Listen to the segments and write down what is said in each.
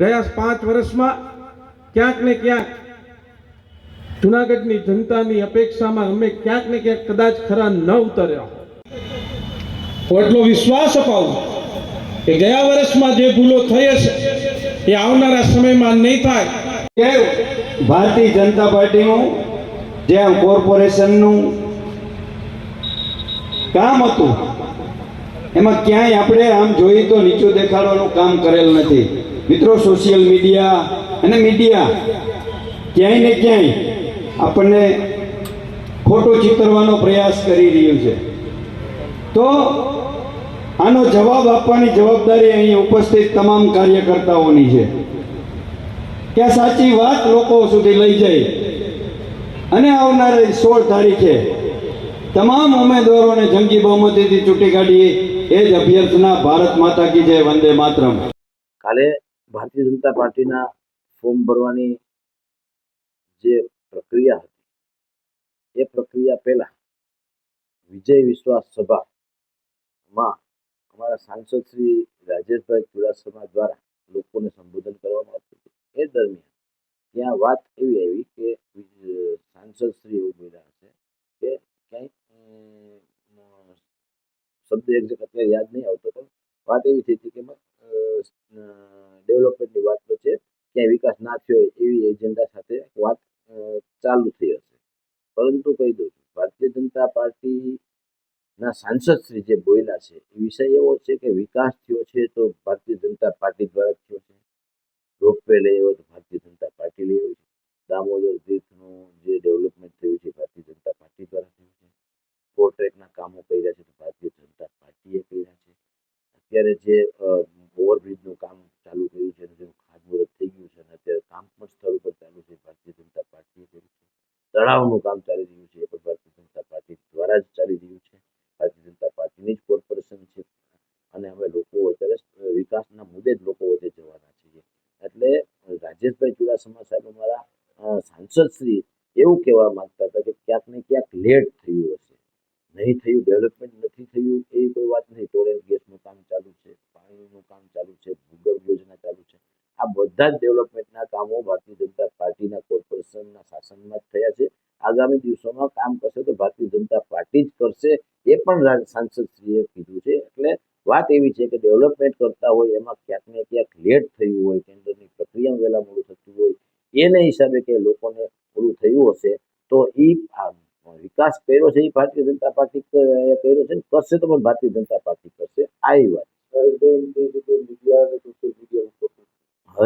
ગયા પાંચ વર્ષમાં ક્યાંક ને ક્યાંક જુનાગઢની જનતાની અપેક્ષામાં અમે ક્યાંક ને ક્યાંક કદાચ ખરા ન ઉતર્યા. એટલો વિશ્વાસ અપાવું કે ગયા વર્ષમાં જે ભૂલો થઈ હશે, એ આવનારા સમયમાં નહીં થાય. ભારતીય જનતા પાર્ટીનું જે આ કોર્પોરેશનનું કામ હતું, એમાં ક્યાંય આપણે આમ જોઈએ તો નીચું દેખાડવાનું કામ કરેલ નથી. મિત્રો સોશિયલ મીડિયા અને મીડિયા ક્યાંય ને ક્યાંય આપણને ખોટો ચિતરવાનો પ્રયાસ કરી રહ્યું છે. તો આનો જવાબ આપવાની જવાબદારી અહીં ઉપસ્થિત તમામ કાર્યકર્તાઓની છે. કે સાચી વાત લોકો સુધી લઈ જાય. અને આવનારી સોળ તારીખે તમામ ઉમેદવારોને જંગી બહુમતીથી ચૂંટી કાઢીએ એ જ અભ્યર્થના ભારત માતા કી જય વંદે માતરમ. કાલે ભારતીય જનતા પાર્ટીના ફોર્મ ભરવાની જે પ્રક્રિયા હતી, એ પ્રક્રિયા પહેલા વિજય વિશ્વાસ સભામાં અમારા સાંસદ શ્રી રાજેશભાઈ ચુડાસમા દ્વારા લોકોને સંબોધન કરવામાં આવતું હતું. એ દરમિયાન ત્યાં વાત એવી આવી કે સાંસદ શ્રી એવું બોલ્યા હશે કે ક્યાંય શબ્દ એક્ઝેક્ટ અત્યારે યાદ નહીં આવતો પણ વાત એવી થઈ હતી કે ડેવલપમેન્ટની વાત વચ્ચે ક્યાંય વિકાસ ના થયો હોય એવી એજન્ડા સાથે વાત ચાલુ થઈ હશે. પરંતુ કહી દઉં છું, ભારતીય જનતા પાર્ટીના સાંસદ શ્રી જે બોયલા છે, એ વિષય એવો છે કે વિકાસ થયો છે તો ભારતીય જનતા પાર્ટી દ્વારા થયો છે. રોપવે લઈ આવ્યો તો ભારતીય જનતા પાર્ટી લઈ આવી છે. દામોદર તીર્થનું જે ડેવલપમેન્ટ થયું છે ભારતીય જનતા પાર્ટી દ્વારા થયું છે. કોર્ટ્રેકના કામો કર્યા છે તો ભારતીય જનતા પાર્ટીએ કર્યા છે. અત્યારે જે ઓવરબ્રિજનું કામ ચાલુ કર્યું છે અને જેનું ખાતમુહૂર્ત થઈ ગયું છે અને અત્યારે કામ પણ સ્થળ ઉપર ચાલુ છે ભારતીય જનતા પાર્ટીએ કર્યું છે તળાવનું કામ ચાલી રહ્યું છે. એ પણ ભારતીય જનતા પાર્ટી દ્વારા જ ચાલી રહ્યું છે. ભારતીય જનતા પાર્ટીની જ કોર્પોરેશન છે. અને હવે લોકો અત્યારે વિકાસના મુદ્દે જ લોકો વચ્ચે જવાના છીએ એટલે રાજેશભાઈ ચુડાસમા સાહેબ અમારા સાંસદ શ્રી એવું કહેવા માંગતા હતા કે ક્યાંક ને ક્યાંક લેટ થયું હશે. નહીં થયું, ડેવલપમેન્ટ નથી થયું એવી કોઈ વાત નહીં. ટોરેન્ટ ગેસનું કામ ચાલુ છે, પાણીનું કામ ચાલુ છે, ભૂગર્ભ યોજના છે આ બધા જ ડેવલપમેન્ટના કામો ભારતીય જનતા પાર્ટીના કોર્પોરેશનના શાસનમાં જ થયા છે. આગામી દિવસોમાં કામ કરશે તો ભારતીય જનતા પાર્ટી જ કરશે, એ પણ સાંસદશ્રીએ કીધું છે. એટલે વાત એવી છે કે ડેવલપમેન્ટ કરતા હોય, એમાં ક્યાંક ને ક્યાંક લેટ થયું હોય ટેન્ડરની પ્રક્રિયા વહેલા મોડું થતું હોય, એને હિસાબે કે લોકોને પૂરું થયું હશે, તો એ વિકાસ કર્યો છે એ ભારતીય જનતા પાર્ટી કર્યો છે કરશે તો પણ ભારતીય જનતા પાર્ટી કરશે. આ વાત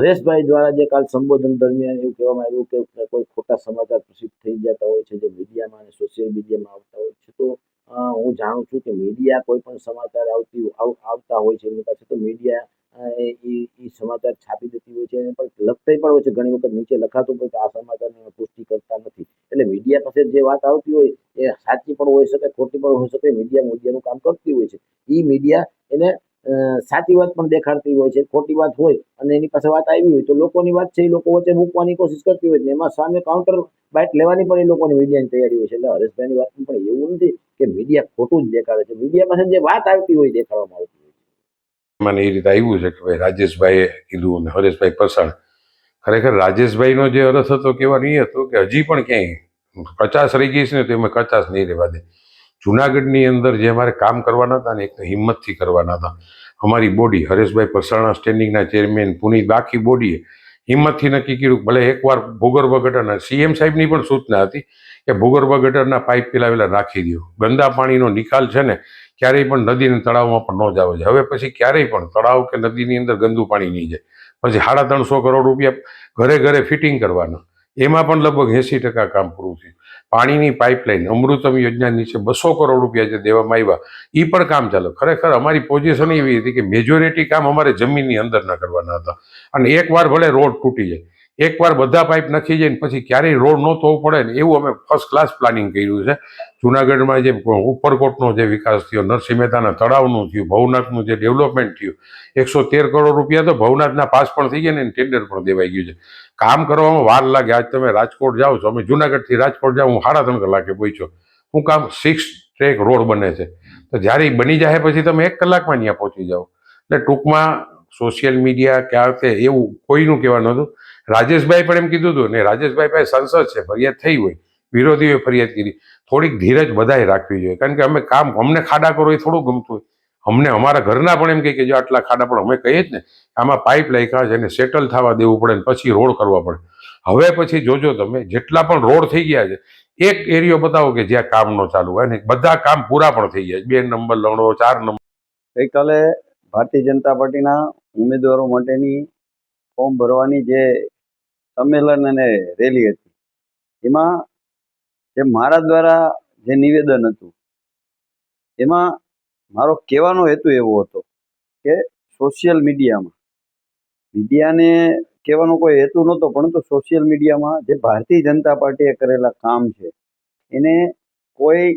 હરેશભાઈ દ્વારા જે કાલ સંબોધન દરમિયાન એવું કહેવામાં આવ્યું કે કોઈ ખોટા સમાચાર પ્રસિદ્ધ થઈ જતા હોય છે, જે મીડિયામાં અને સોશિયલ મીડિયામાં આવતા હોય છે, તો હું જાણું છું કે મીડિયા કોઈ પણ સમાચાર આવતી આવ- આવતા હોય છે, એની પાસે તો મીડિયા એ સમાચાર છાપી દેતી હોય છે અને પણ લખતાય પણ હોય છે, ઘણી વખત નીચે લખાતું હોય કે આ સમાચારની પુષ્ટિ કરતા નથી. એટલે મીડિયા પાસે જે વાત આવતી હોય એ સાચી પણ હોઈ શકે, ખોટી પણ હોઈ શકે, મીડિયા મીડિયાનું કામ કરતી હોય છે. એ મીડિયા એને સાચી વાત પણ દેખાડતી હોય છે, ખોટી વાત હોય અને એની પાસે વાત આવી હોય તો લોકોની વાત છે એ લોકો વચ્ચે મૂકવાની કોશિશ કરતી હોય છે. એમાં સામે કાઉન્ટર બાઇટ લેવાની પણ એ લોકોની મીડિયાની તૈયારી હોય છે. એટલે હરેશભાઈની વાત પણ એવું નથી કે મીડિયા ખોટું જ દેખાડે છે. મીડિયા પાસે જે વાત આવતી હોય દેખાડવામાં આવતી હોય છે. મને એ રીતે આવ્યું છે કે ભાઈ રાજેશભાઈએ કીધું અને હરેશભાઈ પસાણ ખરેખર રાજેશભાઈનો જે અર્થ હતો કેવા એ હતો કે હજી પણ ક્યાંય. કચાસ રહી ગઈ છે ને તો એમાં કચાસ નહીં રહેવા દે. જુનાગઢની અંદર જે અમારે કામ કરવાના હતા ને એક હિંમતથી કરવાના હતા. અમારી બોડી હરેશભાઈ પરસાણા સ્ટેન્ડિંગના ચેરમેન પુનિત બાકી બોડીએ હિંમતથી નક્કી કર્યું ભલે એકવાર ભૂગર્ભ ગટરના સીએમ સાહેબની પણ સૂચના હતી કે ભૂગર્ભ ગટરના પાઇપ પેલા પેલા રાખી દો ગંદા પાણીનો નિકાલ છે ને ક્યારેય પણ નદીને તળાવમાં પણ ન જાવે છે હવે પછી ક્યારેય પણ તળાવ કે નદીની અંદર ગંદુ પાણી નહીં જાય. પછી સાડા ત્રણસો કરોડ રૂપિયા ઘરે ઘરે ફિટિંગ કરવાના. એમાં પણ લગભગ એંસી ટકા કામ પૂરું થયું. પાણીની પાઇપલાઇન અમૃતમ યોજના નીચે બસો કરોડ રૂપિયા જે દેવામાં આવ્યા એ પણ કામ ચાલે. ખરેખર અમારી પોઝિશન એવી હતી કે મેજોરિટી કામ અમારે જમીનની અંદરના કરવાના હતા. અને એકવાર ભલે રોડ તૂટી જાય. એકવાર બધા પાઇપ નખી જઈને પછી ક્યારેય રોડ ન થવો પડે ને એવું અમે ફર્સ્ટ ક્લાસ પ્લાનિંગ કર્યું છે. જુનાગઢમાં જે ઉપરકોટનો જે વિકાસ થયો, નરસિંહ મહેતાના તળાવનું થયું, ભવનાથનું જે ડેવલપમેન્ટ થયું, એકસો તેર કરોડ રૂપિયા તો ભવનાથના પાસ પણ થઈ ગયા ને ટેન્ડર પણ દેવાઈ ગયું છે. કામ કરવામાં વાર લાગે. આજ તમે રાજકોટ જાઓ, છો. અમે જુનાગઢથી રાજકોટ જાઓ, હું સાડા ત્રણ કલાકે પહોંચ્યો. હું કામ સિક્સ ટ્રેક રોડ બને છે. તો જ્યારે બની જાય પછી તમે એક કલાકમાં અહીંયા પહોંચી જાઓ. એટલે ટૂંકમાં સોશિયલ મીડિયા કે આ તે એવું કોઈનું કહેવાનું હતું રાજેશભાઈ પણ એમ કીધું હતું ને રાજેશભાઈ પાસે સંસદ છે, ફરિયાદ થઈ હોય, વિરોધીઓએ ફરિયાદ કરી. થોડીક ધીરજ બધાએ રાખવી જોઈએ. કારણ કે અમે કામ અમને ખાડા કરો એ થોડું ગમતું હોય. અમને અમારા ઘરના પણ એમ કહે કે જો આટલા ખાડા પણ અમે કહીએ જ ને, આમાં પાઇપ લાખ્યા છે એને સેટલ થવા દેવું પડે ને પછી રોડ કરવા પડે. હવે પછી જોજો તમે, જેટલા પણ રોડ થઈ ગયા છે, એક એરિયો બતાવો કે જ્યાં કામ ન ચાલુ હોય ને બધા કામ પૂરા પણ થઈ ગયા બે નંબર લણો, ચાર નંબર. ગઈકાલે ભારતીય જનતા પાર્ટીના ઉમેદવારો માટેની ફોર્મ ભરવાની જે સંમેલન અને રેલી હતી. એમાં જે મારા દ્વારા જે નિવેદન હતું, એમાં મારો કહેવાનો હેતુ એવો હતો કે સોશિયલ મીડિયામાં મીડિયાને કહેવાનો કોઈ હેતુ નહોતો, પરંતુ સોશિયલ મીડિયામાં જે ભારતીય જનતા પાર્ટીએ કરેલા કામ છે, એને કોઈ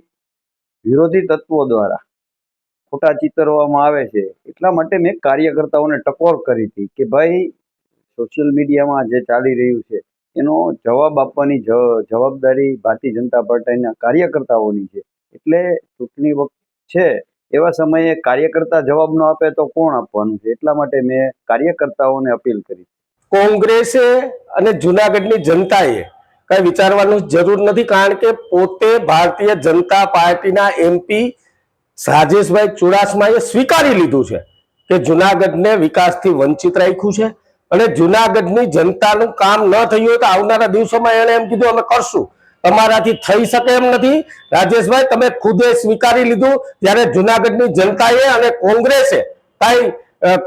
વિરોધી તત્વો દ્વારા ખોટા ચિતરવામાં આવે છે. એટલા માટે મેં કાર્યકર્તાઓને ટકોર કરી હતી કે ભાઈ, સોશિયલ મીડિયામાં જે ચાલી રહ્યું છે, એનો જવાબ આપવાની જવાબદારી ભારતીય જનતા પાર્ટીના કાર્યકર્તાઓની છે. એટલે ચૂંટણી વખત છે, એવા સમયે કાર્યકર્તા જવાબ ન આપે તો કોણ આપવાનું છે? એટલા માટે મેં કાર્યકર્તાઓને અપીલ કરી. કોંગ્રેસે અને જુનાગઢની જનતાએ કઈ વિચારવાનું જરૂર નથી, કારણ કે પોતે ભારતીય જનતા પાર્ટીના એમપી રાજેશભાઈ ચુડાસમાએ સ્વીકારી લીધું છે કે જુનાગઢને વિકાસથી વંચિત રાખ્યું છે અને જુનાગઢની જનતાનું કામ ન થયું હોય તો આવનારા દિવસોમાં એણે એમ કીધું, અમે કરશું. તમારાથી થઈ શકે એમ નથી. રાજેશભાઈ, તમે ખુદે સ્વીકારી લીધું, ત્યારે જુનાગઢની જનતાએ અને કોંગ્રેસે કાંઈ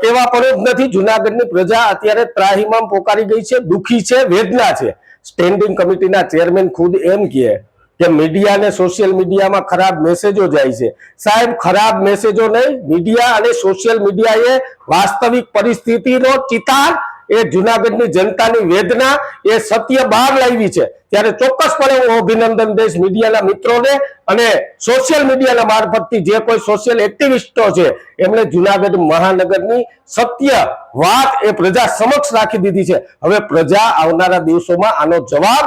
કેવા કહેવા જ નથી. જુનાગઢની પ્રજા અત્યારે ત્રાહીમામ પોકારી ગઈ છે, દુખી છે, વેદના છે. સ્ટેન્ડિંગ કમિટીના ચેરમેન ખુદ એમ કહે કે મીડિયા અને સોશિયલ મીડિયામાં ખરાબ મેસેજો જાય છે. સાહેબ, ખરાબ મેસેજો નહીં. મીડિયા અને સોશિયલ મીડિયાએ વાસ્તવિક પરિસ્થિતિનો ચિતાર, એ જુનાગઢની જનતાની વેદના, એ સત્ય બહાર લાવી છે. ત્યારે ચોક્કસપણે હું અભિનંદન દઈશ મીડિયાના મિત્રોને અને સોશિયલ મીડિયાના મારફતથી જે કોઈ સોશિયલ એક્ટિવિસ્ટો છે, એમણે જુનાગઢ મહાનગરની સત્ય વાત એ પ્રજા સમક્ષ રાખી દીધી છે. હવે પ્રજા આવનારા દિવસોમાં આનો જવાબ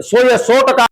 સો એ સો ટકા